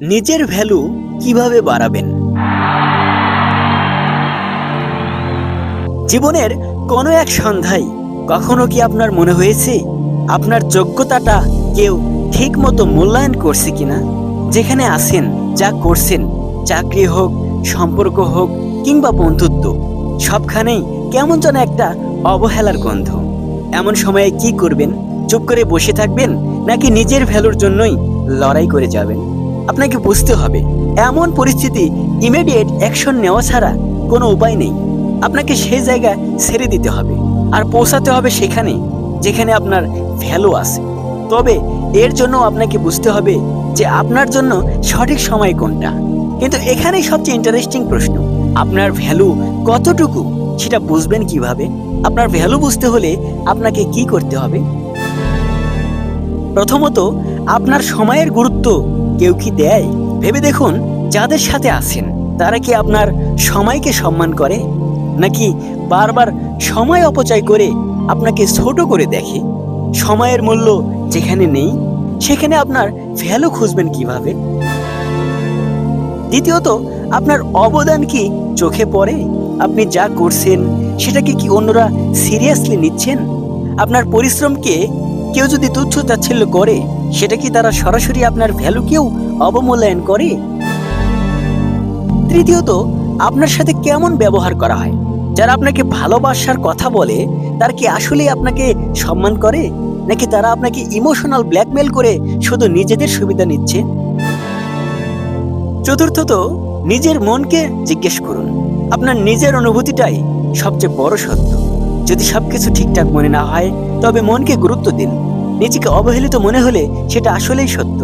নিজের ভ্যালু কীভাবে বাড়াবেন? জীবনের কোনো এক সন্ধ্যায় কখনো কি আপনার মনে হয়েছে আপনার যোগ্যতাটা কেউ ঠিক মতো মূল্যায়ন করছে কিনা? যেখানে আছেন, যা করছেন, চাকরি হোক, সম্পর্ক হোক, কিংবা বন্ধুত্ব, সবখানেই কেমন যেন একটা অবহেলার গন্ধ। এমন সময়ে কি করবেন? চুপ করে বসে থাকবেন নাকি নিজের ভ্যালুর জন্যই লড়াই করে যাবেন? আপনাকে বুঝতে হবে, এমন পরিস্থিতি ইমিডিয়েট অ্যাকশন নেওয়া ছাড়া কোনো উপায় নেই। আপনাকে সেই জায়গা ছেড়ে দিতে হবে আর পৌঁছাতে হবে সেখানে, যেখানে আপনার ভ্যালু আছে। তবে এর জন্য আপনাকে বুঝতে হবে যে আপনার জন্য সঠিক সময় কোনটা। কিন্তু এখানেই সবচেয়ে ইন্টারেস্টিং প্রশ্ন, আপনার ভ্যালু কতটুকু? সেটা বুঝবেন কীভাবে? আপনার ভ্যালু বুঝতে হলে আপনাকে কি করতে হবে? প্রথমত, আপনার সময়ের গুরুত্ব কেউ কি দেয়? ভেবে দেখুন, যাদের সাথে আছেন, তারা কি আপনার সময়কে সম্মান করে? নাকি বারবার সময় অপচয় করে আপনাকে ছোট করে দেখে? সময়ের মূল্য যেখানে নেই, সেখানে আপনার ভ্যালু খুঁজবেন কীভাবে? দ্বিতীয়ত, আপনার অবদান কি চোখে পড়ে? আপনি যা করছেন, সেটাকে কি অন্যরা সিরিয়াসলি নিচ্ছেন? আপনার পরিশ্রমকে কেউ যদি তুচ্ছ তাচ্ছিল্য করে, সেটা কি তারা সরাসরি আপনার ভ্যালুকেও অবমূল্যায়ন করে? তৃতীয়ত, আপনার সাথে কেমন ব্যবহার করা হয়? যারা আপনাকে ভালোবাসার কথা বলে, তারা কি আসলেই আপনাকে সম্মান করে? নাকি তারা আপনাকে ইমোশনাল ব্ল্যাকমেল করে শুধু নিজেদের সুবিধা নিচ্ছে? চতুর্থত, নিজের মনকে জিজ্ঞেস করুন। আপনার নিজের অনুভূতিটাই সবচেয়ে বড় সত্য। যদি সবকিছু ঠিকঠাক মনে না হয়, তবে মনকে গুরুত্ব দিন। নিজেকে অবহেলিত মনে হলে সেটা আসলেই সত্য।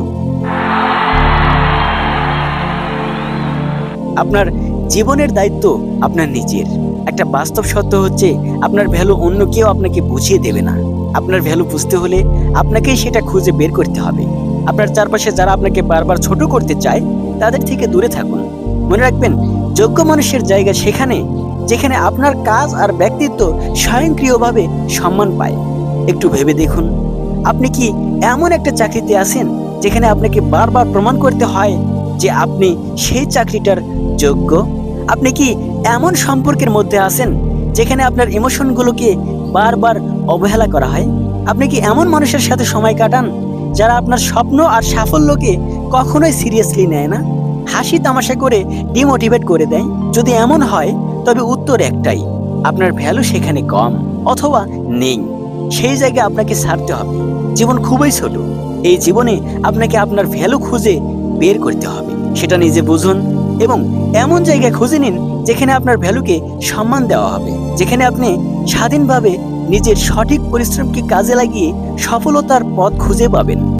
আপনার জীবনের দায়িত্ব আপনার নিজের। একটা বাস্তব সত্য হচ্ছে, আপনার ভ্যালু অন্য কেউ আপনাকে বুঝিয়ে দেবে না। আপনার ভ্যালু বুঝতে হলে আপনাকেই সেটা খুঁজে বের করতে হবে। আপনার চারপাশে যারা আপনাকে বারবার ছোট করতে চায়, তাদের থেকে দূরে থাকুন। মনে রাখবেন, যোগ্য মানুষের জায়গা সেখানে যেখানে আপনার কাজ আর ব্যক্তিত্ব স্বয়ংক্রিয়ভাবে সম্মান পায়। একটু ভেবে দেখুন, আপনি কি এমন একটা চাকরিতে আছেন যেখানে আপনাকে বারবার প্রমাণ করতে হয় যে আপনি সেই চাকরিটার যোগ্য? আপনি কি এমন সম্পর্কের মধ্যে আছেন যেখানে আপনার ইমোশনগুলোকে বারবার অবহেলা করা হয়? আপনি কি এমন মানুষের সাথে সময় কাটান যারা আপনার স্বপ্ন আর সাফল্যকে কখনোই সিরিয়াসলি নেয় না? হাসি তামাশা করে ডিমোটিভেট করে দেয়? যদি এমন হয় তবে উত্তর একটাই, আপনার ভ্যালু সেখানে কম অথবা নেই। সেই জায়গায় আপনাকে ছাড়তে হবে। জীবন খুবই ছোট। এই জীবনে আপনাকে আপনার ভ্যালু খুঁজে বের করতে হবে। সেটা নিজে বুঝুন এবং এমন জায়গায় খুঁজে নিন যেখানে আপনার ভ্যালুকে সম্মান দেওয়া হবে। যেখানে আপনি স্বাধীনভাবে নিজের সঠিক পরিশ্রমকে কাজে লাগিয়ে সফলতার পথ খুঁজে পাবেন।